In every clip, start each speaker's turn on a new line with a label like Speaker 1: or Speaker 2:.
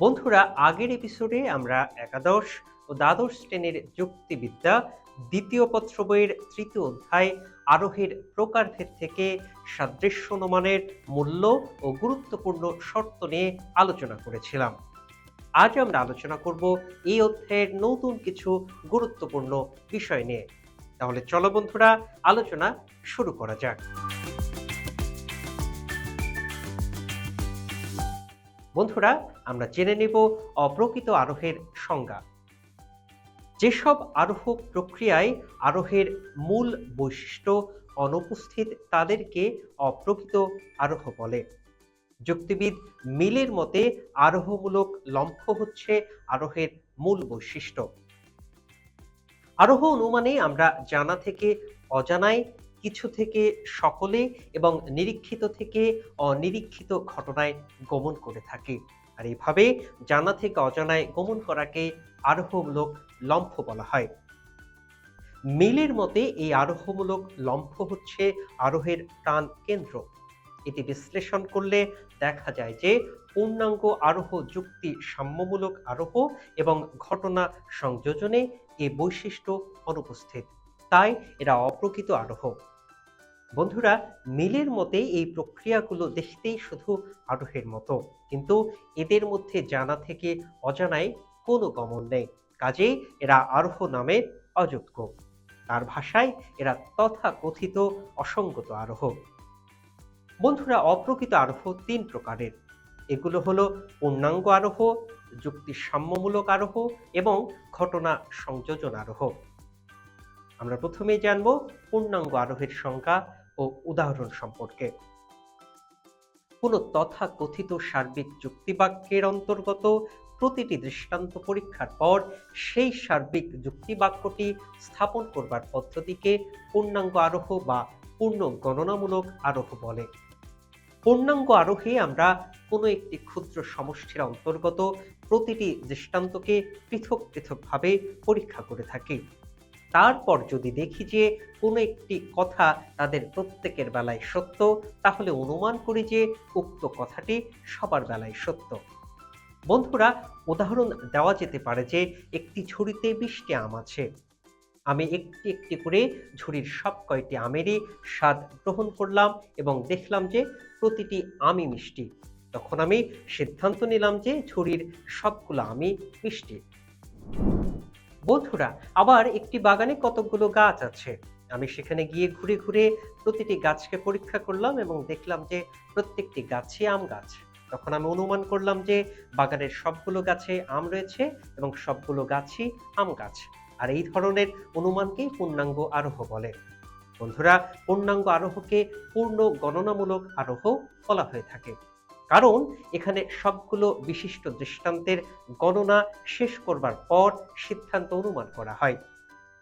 Speaker 1: বন্ধুরা, আগের এপিসোডে আমরা একাদশ ও দ্বাদশ শ্রেণির যুক্তিবিদ্যা দ্বিতীয় পত্র বইয়ের তৃতীয় অধ্যায় আরোহের প্রকারভেদ থেকে সাদৃশ্য অনুমানের মূল্য ও গুরুত্বপূর্ণ শর্ত নিয়ে আলোচনা করেছিলাম। আজ আমরা আলোচনা করব এই অধ্যায়ের নতুন কিছু গুরুত্বপূর্ণ বিষয় নিয়ে। তাহলে চলো বন্ধুরা, আলোচনা শুরু করা যাক। বন্ধুরা, আমরা জেনে নেব অপ্রকৃত আরোহের সংজ্ঞা। যেসব আরোহ প্রক্রিয়ায় আরোহের মূল বৈশিষ্ট্য অনুপস্থিত তাদেরকে অপ্রকৃত আরোহ বলে। যুক্তিবিদ মিলের মতে আরোহমূলক লম্ফ হচ্ছে আরোহের মূল বৈশিষ্ট্য। আরোহ অনুমানে আমরা জানা থেকে অজানায় কিছু থেকে সকলে এবং নিরীক্ষিত থেকে অনিরীক্ষিত ঘটনায় গমন করে থাকে। আর এইভাবে জানা থেকে অজানায় গমন করাকে আরোহমূলক লম্ফ বলা হয়। মিলের মতে এই আরোহমূলক লম্ফ হচ্ছে আরোহের প্রাণ কেন্দ্র। এটি বিশ্লেষণ করলে দেখা যায় যে পূর্ণাঙ্গ আরোহ যুক্তি সাম্যমূলক আরোহ এবং ঘটনা সংযোজনে এ বৈশিষ্ট্য অনুপস্থিত। তাই এরা অপ্রকৃত আরোহ। বন্ধুরা, মিলের মতে এই প্রক্রিয়াগুলো দেখতেই শুধু আরোহের মতো। কিন্তু এদের মধ্যে জানা থেকে অজানায় কোনো গমন নেই। কাজেই এরা আরোহ নামে অযোগ্য। তার ভাষায় এরা তথা কথিত অসঙ্গত আরোহ। বন্ধুরা, অপ্রকৃত আরোহ তিন প্রকারের। এগুলো হলো পূর্ণাঙ্গ আরোহ যুক্তি সাম্যমূলক আরোহ এবং ঘটনা সংযোজন আরোহ। আমরা প্রথমেই জানব পূর্ণাঙ্গ আরোহের সংখ্যা ও উদাহরণ সম্পর্কে। কোন তথা কথিত সার্বিক যুক্তিবাক্যের অন্তর্গত প্রতিটি দৃষ্টান্ত পরীক্ষার পর সেই সার্বিক যুক্তিবাক্যটি স্থাপন করবার পদ্ধতিকে পূর্ণাঙ্গ আরোহ বা পূর্ণ গণনামূলক আরোহ বলে। পূর্ণাঙ্গ আরোহে আমরা কোনো একটি ক্ষুদ্র সমষ্টির অন্তর্গত প্রতিটি দৃষ্টান্তকে পৃথক পৃথকভাবে পরীক্ষা করে থাকি। তারপর যদি দেখি যে কোনো একটি কথা তাদের প্রত্যেকের বেলায় সত্য, তাহলে অনুমান করি যে উক্ত কথাটি সবার বেলায় সত্য। বন্ধুরা, উদাহরণ দেওয়া যেতে পারে যে একটি ঝুড়িতে বিশটি আম আছে। আমি একটি একটি করে ঝুড়ির সব কয়টি আমেরই স্বাদ গ্রহণ করলাম এবং দেখলাম যে প্রতিটি আমি মিষ্টি। তখন আমি সিদ্ধান্ত নিলাম যে ঝুড়ির সবগুলো আমি মিষ্টি। বন্ধুরা, আবার একটি বাগানে কতকগুলো গাছ আছে। আমি সেখানে গিয়ে ঘুরে ঘুরে প্রতিটি গাছকে পরীক্ষা করলাম এবং দেখলাম যে প্রত্যেকটি গাছই আম গাছ। তখন আমি অনুমান করলাম যে বাগানের সবগুলো গাছে আম রয়েছে এবং সবগুলো গাছই আম গাছ। আর এই ধরনের অনুমানকেই পূর্ণাঙ্গ আরোহ বলে। বন্ধুরা, পূর্ণাঙ্গ আরোহকে পূর্ণ গণনামূলক আরোহ বলা হয়ে থাকে। কারণ এখানে সবগুলো বিশিষ্ট দৃষ্টান্তের গণনা শেষ করবার পর সিদ্ধান্ত অনুমান করা হয়।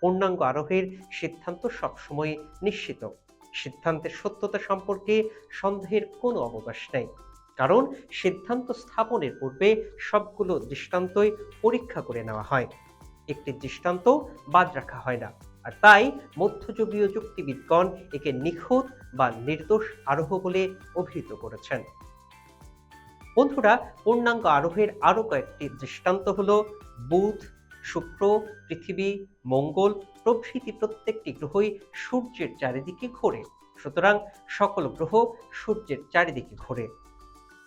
Speaker 1: পূর্ণাঙ্গ আরোহের সিদ্ধান্ত সবসময় নিশ্চিত। সিদ্ধান্তের সত্যতা সম্পর্কে সন্দেহের কোনো অবকাশ নেই। কারণ সিদ্ধান্ত স্থাপনের পূর্বে সবগুলো দৃষ্টান্তই পরীক্ষা করে নেওয়া হয়। একটি দৃষ্টান্ত বাদ রাখা হয় না। আর তাই মধ্যযুগীয় যুক্তিবিদগণ একে নিখুঁত বা নির্দোষ আরোহ বলে অভিহিত করেছেন। বন্ধুরা, পূর্ণাঙ্গ আরোহের আরও কয়েকটি দৃষ্টান্ত হল বুধ, শুক্র, পৃথিবী, মঙ্গল, প্রভৃতি প্রত্যেকটি গ্রহই সূর্যের চারিদিকে ঘোরে। সুতরাং সকল গ্রহ সূর্যের চারিদিকে ঘোরে।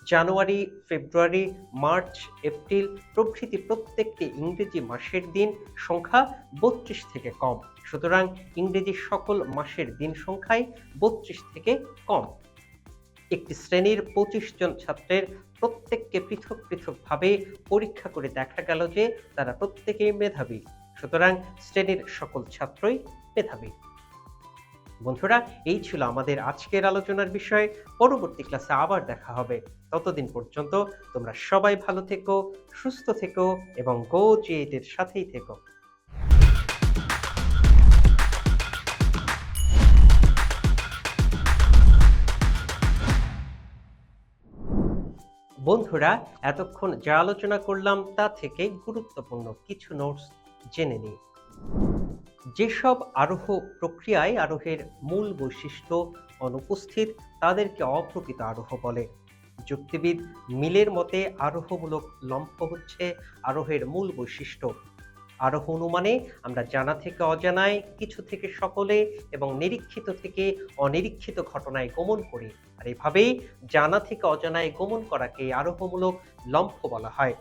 Speaker 1: জানুয়ারি, ফেব্রুয়ারি, মার্চ, এপ্রিল প্রভৃতি প্রত্যেকটি ইংরেজি মাসের দিন সংখ্যা বত্রিশ থেকে কম। সুতরাং ইংরেজি সকল মাসের দিন সংখ্যাই বত্রিশ থেকে কম। একটি শ্রেণির পঁচিশ জন ছাত্রের প্রত্যেককে পৃথক পৃথকভাবে পরীক্ষা করে দেখা গেল যে তারা প্রত্যেকেই মেধাবী। সুতরাং শ্রেণির সকল ছাত্রই মেধাবী। বন্ধুরা, এই ছিল আমাদের আজকের আলোচনার বিষয়। পরবর্তী ক্লাসে আবার দেখা হবে। ততদিন পর্যন্ত তোমরা সবাই ভালো থেকো, সুস্থ থেকো এবং গো জিএটের সাথেই থেকো। বন্ধুরা, এতক্ষণ যা আলোচনা করলাম তা থেকে গুরুত্বপূর্ণ কিছু নোটস জেনে নিই। যেসব আরোহ প্রক্রিয়ায় আরোহের মূল বৈশিষ্ট্য অনুপস্থিত, তাদেরকে অপ্রকৃত আরোহ বলে। যুক্তিবিদ মিলের মতে আরোহমূলক লম্ফ হচ্ছে আরোহের মূল বৈশিষ্ট্য। আরোহ অনুমানে আমরা জানা থেকে অজানায়, কিছু থেকে সকলে এবং নিরীক্ষিত থেকে অনিরীক্ষিত ঘটনায় গমন করি। আর এভাবেই জানা থেকে অজানায় গমন করাকে আরোহমূলক লম্ফ বলা হয়।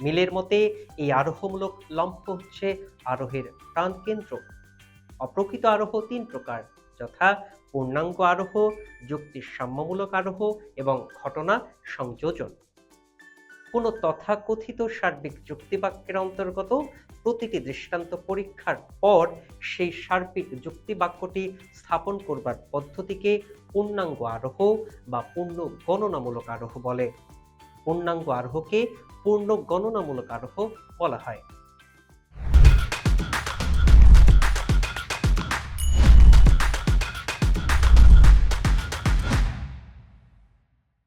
Speaker 1: মিলের মতে, এই আরোহমূলক লম্ফ হচ্ছে আরোহের প্রাণকেন্দ্র। অপ্রকৃত আরোহ তিন প্রকার, যথা পূর্ণাঙ্গ আরোহ যুক্তির সাম্যমূলক আরোহ এবং ঘটনা সংযোজন। কোন তথাকথিত সার্বিক যুক্তিবাক্যের অন্তর্গত প্রতিটি দৃষ্টান্ত পরীক্ষার পর সেই সার্বিক যুক্তিবাক্যটি স্থাপন করবার পদ্ধতিকে পূর্ণাঙ্গ আরোহ বা পূর্ণ গণনামূলক আরোহ বলে। পূর্ণাঙ্গ আরোহকে পূর্ণ গণনামূলক আরোহ বলা হয়।